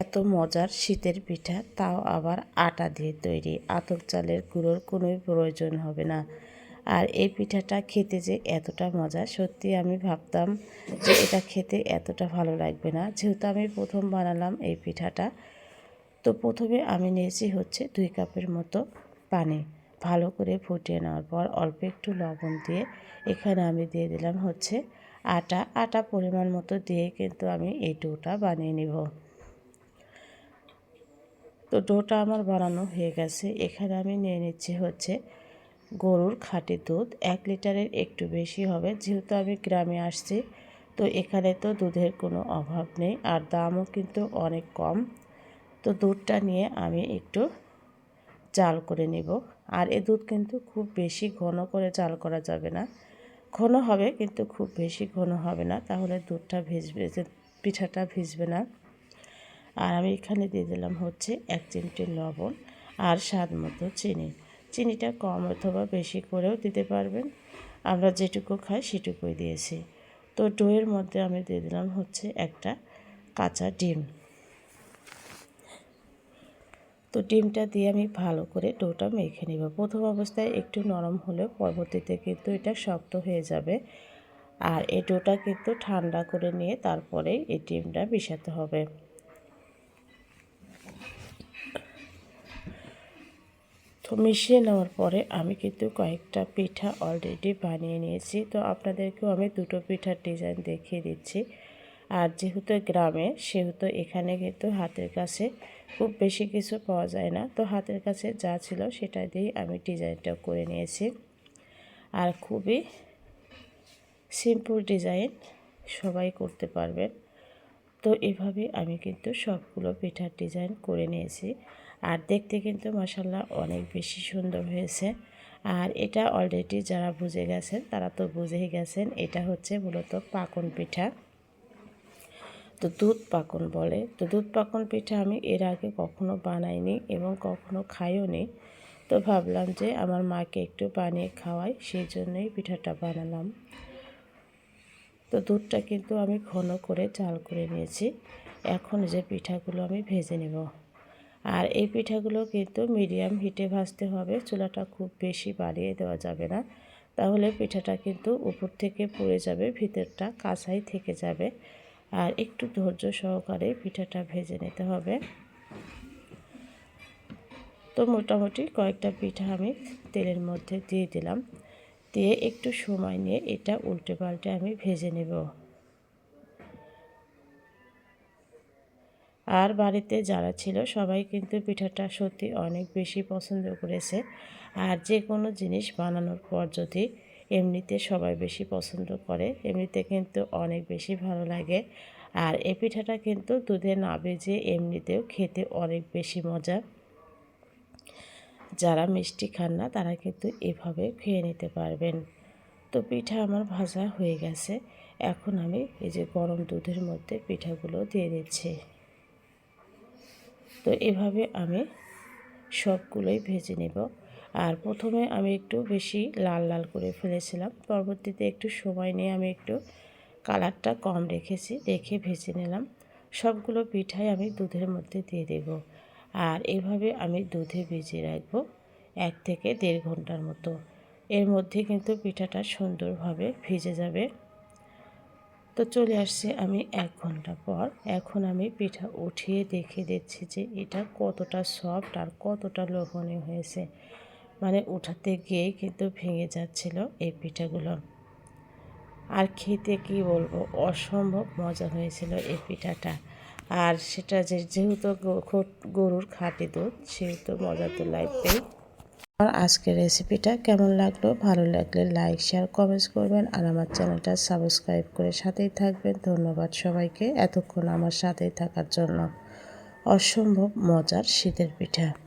এত মজার শীতের পিঠা, তাও আবার আটা দিয়ে তৈরি। আতপ চালের গুঁড়োর কোনোই প্রয়োজন হবে না। আর এই পিঠাটা খেতে যে এতটা মজা, সত্যি আমি ভাবতাম যে এটা খেতে এতটা ভালো লাগবে না। যেহেতু আমি প্রথম বানালাম এই পিঠাটা, তো প্রথমে আমি নিয়েছি হচ্ছে দুই কাপের মতো পানি। ভালো করে ফুটিয়ে নেওয়ার পর অল্প একটু লবণ দিয়ে এখানে আমি দিয়ে দিলাম হচ্ছে আটা। আটা পরিমাণ মতো দিয়ে কিন্তু আমি এই ডোটা বানিয়ে নিব। তো ডোটা আমার বানানো হয়ে গেছে। এখানে আমি নিয়ে নিচ্ছি হচ্ছে গরুর খাঁটি দুধ। এক লিটারের একটু বেশি হবে। যেহেতু আমি গ্রামে আসছি, তো এখানে তো দুধের কোনো অভাব নেই। আর দামও কিন্তু অনেক কম। তো দুধটা নিয়ে আমি একটু জাল করে নিব। আর এ দুধ কিন্তু খুব বেশি ঘন করে জাল করা যাবে না। ঘন হবে, কিন্তু খুব বেশি ঘন হবে না। তাহলে দুধটা ভিজবে পিঠাটা ভিজবে না। আর আমি এখানে দিয়ে দিলাম হচ্ছে এক চিমটি লবণ আর স্বাদ মতো চিনি। চিনিটা কম অথবা বেশি করেও দিতে পারবেন। আমরা যেটুকু খাই সেটুকুই দিয়েছি। তো ডোয়ের মধ্যে আমি দিয়ে দিলাম হচ্ছে একটা কাঁচা ডিম। তো ডিমটা দিয়ে আমি ভালো করে ডোটা মেখে নিব। প্রথম অবস্থায় একটু নরম হলেও পরবর্তীতে কিন্তু এটা শক্ত হয়ে যাবে। আর এই ডোটা কিন্তু ঠান্ডা করে নিয়ে তারপরে এই ডিমটা মিশাতে হবে। তো মিশিয়ে নেওয়ার পরে আমি কিন্তু কয়েকটা পিঠা অলরেডি বানিয়ে নিয়েছি। তো আপনাদেরকেও আমি দুটো পিঠার ডিজাইন দেখিয়ে দিচ্ছি। আর যেহেতু গ্রামে, সেহেতু এখানে কিন্তু হাতের কাছে খুব বেশি কিছু পাওয়া যায় না। তো হাতের কাছে যা ছিল সেটা দিয়েই আমি ডিজাইনটা করে নিয়েছি। আর খুবই সিম্পল ডিজাইন সবাই করতে পারবেন। তো এভাবে আমি কিন্তু সবগুলো পিঠার ডিজাইন করে নিয়েছি। আর দেখতে কিন্তু মশাল্লা অনেক বেশি সুন্দর হয়েছে। আর এটা অলরেডি যারা বুঝে গেছেন, তারা তো বুঝেই গেছেন, এটা হচ্ছে মূলত পাকন পিঠা। তো দুধ পাকন বলে। তো দুধ পাকন পিঠা আমি এর আগে কখনো বানাইনি এবং কখনো খাইও নি তো ভাবলাম যে আমার মাকে একটু বানিয়ে খাওয়াই, সেই জন্যই পিঠাটা বানালাম। তো দুধটা কিন্তু আমি ঘন করে চাল করে নিয়েছি। এখন যে পিঠাগুলো আমি ভেজে নেব। আর এই পিঠাগুলো কিন্তু মিডিয়াম হিটে ভাজতে হবে, চুলাটা খুব বেশি বাড়িয়ে দেওয়া যাবে না। তাহলে পিঠাটা কিন্তু উপর থেকে পড়ে যাবে, ভিতরটা কাঁচাই থেকে যাবে। আর একটু ধৈর্য সহকারে পিঠাটা ভেজে নিতে হবে। তো মোটামুটি কয়েকটা পিঠা আমি তেলের মধ্যে দিয়ে দিলাম। দিয়ে একটু সময় নিয়ে এটা উল্টে পাল্টে আমি ভেজে নেব। আর বাড়িতে যারা ছিল সবাই কিন্তু পিঠাটা সত্যি অনেক বেশি পছন্দ করেছে। আর যে কোনো জিনিস বানানোর পর যদি এমনিতে সবাই বেশি পছন্দ করে, এমনিতে কিন্তু অনেক বেশি ভালো লাগে। আর এই পিঠাটা কিন্তু দুধে না ভেজে এমনিতেও খেতে অনেক বেশি মজা। যারা মিষ্টি খান না, তারা কিন্তু এভাবে খেয়ে নিতে পারবেন। তো পিঠা আমার ভাজা হয়ে গেছে। এখন আমি এই যে গরম দুধের মধ্যে পিঠাগুলো দিয়ে দিচ্ছি। তো এভাবে আমি সবগুলোই ভেজে নেব। আর প্রথমে আমি একটু বেশি লাল লাল করে ফেলেছিলাম। পরবর্তীতে একটু সময় নিয়ে আমি একটু কালারটা কম রেখেছি রেখে ভেজে নিলাম। সবগুলো পিঠাই আমি দুধের মধ্যে দিয়ে দেব। আর এভাবে আমি দুধে ভিজিয়ে রাখব এক থেকে দেড় ঘণ্টার মতো। এর মধ্যে কিন্তু পিঠাটা সুন্দরভাবে ভিজে যাবে। তো চলে আসছে আমি এক ঘণ্টা পর। এখন আমি পিঠা উঠিয়ে দেখে দিচ্ছি যে এটা কতটা সফট আর কতটা লোভনীয় হয়েছে। মানে উঠাতে গিয়েই কিন্তু ভেঙে যাচ্ছিল এই পিঠাগুলো। আর খেতে কি বলব? অসম্ভব মজা হয়েছিল এই পিঠাটা। আর সেটা যে যেহেতু গরুর খাঁটি দুধ, সেহেতু মজা তো লাগবেই। আর আজকের রেসিপিটা কেমন লাগল? ভালো লাগলে লাইক শেয়ার কমেন্টস করবেন। আর আমার চ্যানেলটা সাবস্ক্রাইব করে সাথেই থাকবেন। ধন্যবাদ সবাইকে। এতক্ষণ আমার সাথেই থাকার জন্য অসম্ভব মজার শীতের পিঠা।